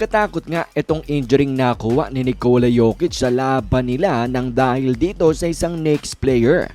Katakot nga itong injuring nakuha ni Nikola Jokic sa laban nila nang dahil dito sa isang next player.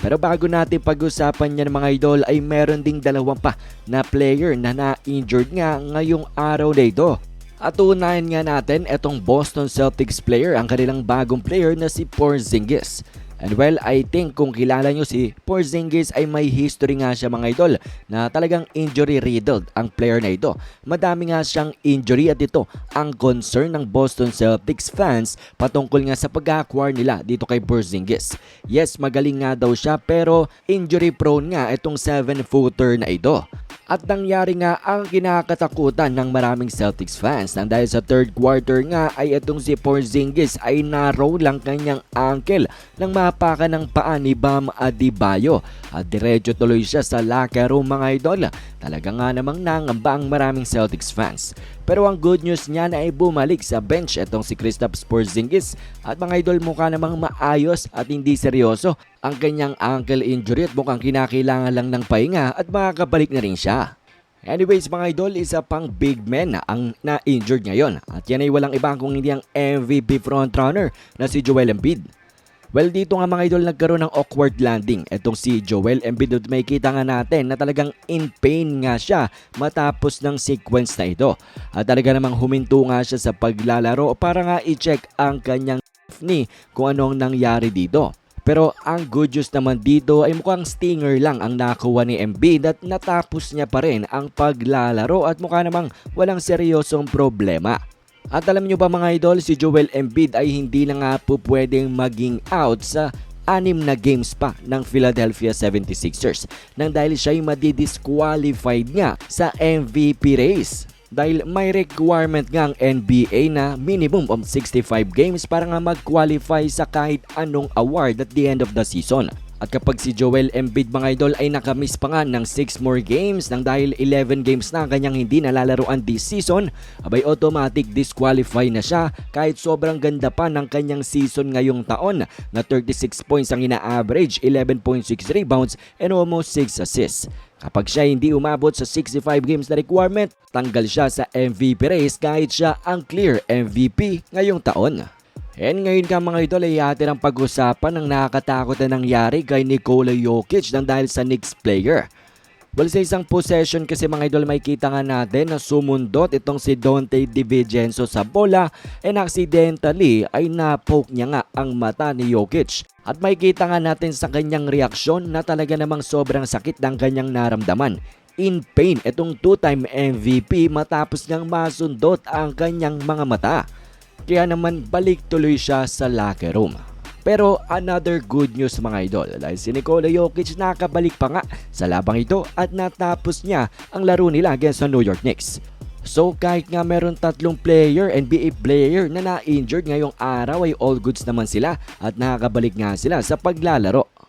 Pero bago natin pag-usapan yan mga idol ay meron ding dalawang pa na player na na-injured nga ngayong araw na ito. At unahin nga natin itong Boston Celtics player ang kanilang bagong player na si Porzingis. And well, I think kung kilala nyo si Porzingis ay may history nga siya mga idol na talagang injury riddled ang player na ito. Madami nga siyang injury at ito ang concern ng Boston Celtics fans patungkol nga sa pag-acquire nila dito kay Porzingis. Yes, magaling nga daw siya pero injury prone nga itong 7-footer na ito. At nangyari nga ang kinakatakutan ng maraming Celtics fans nang dahil sa third quarter nga ay itong si Porzingis ay narow lang kanyang ankle nang mapaka ng paa ni Bam Adebayo at diretso tuloy siya sa locker room mga idol. Talaga nga namang nangamba ang maraming Celtics fans. Pero ang good news niya na ay bumalik sa bench itong si Kristaps Porzingis at mga idol mukha namang maayos at hindi seryoso ang kanyang ankle injury at mukhang kinakailangan lang ng pahinga at makakabalik na rin siya. Anyways mga idol, isa pang big man na ang na-injured ngayon at yan ay walang iba kung hindi ang MVP frontrunner na si Joel Embiid. Well, dito nga mga idol nagkaroon ng awkward landing. Etong si Joel Embiid at may kita nga natin na talagang in pain nga siya matapos ng sequence na ito. At talaga namang huminto nga siya sa paglalaro para nga i-check ang kanyang knee kung anong nangyari dito. Pero ang good news naman dito ay mukhang stinger lang ang nakuha ni Embiid at natapos niya pa rin ang paglalaro at mukha namang walang seryosong problema. At alam nyo ba mga idol, si Joel Embiid ay hindi na nga po pwedeng maging out sa anim na games pa ng Philadelphia 76ers nang dahil siya ay madidisqualified nga sa MVP race. Dahil may requirement nga ang NBA na minimum of 65 games para nga mag-qualify sa kahit anong award at the end of the season. At kapag si Joel Embiid mga idol ay nakamiss pa nga ng 6 more games nang dahil 11 games na ang kanyang hindi nalalaroan this season, abay automatic disqualify na siya kahit sobrang ganda pa ng kanyang season ngayong taon na 36 points ang ina-average, 11.6 rebounds and almost 6 assists. Kapag siya hindi umabot sa 65 games na requirement, tanggal siya sa MVP race kahit siya ang clear MVP ngayong taon. And ngayon ka mga idol ay atin ang pag-usapan ng nakakatakot na nangyari kay Nikola Jokic nang dahil sa Knicks player. Well, sa isang possession kasi mga idol may kita nga natin na sumundot itong si Dante DiVincenzo sa bola and accidentally ay napoke niya nga ang mata ni Jokic. At may kita nga natin sa kanyang reaksyon na talaga namang sobrang sakit ng kanyang naramdaman. In pain itong two-time MVP matapos niyang masundot ang kanyang mga mata. Kaya naman balik tuloy siya sa locker room. Pero another good news mga idol dahil si Nikola Jokic nakabalik pa nga sa labang ito at natapos niya ang laro nila against sa New York Knicks. So kahit nga meron tatlong player, NBA player na na-injured ngayong araw ay all goods naman sila at nakakabalik nga sila sa paglalaro.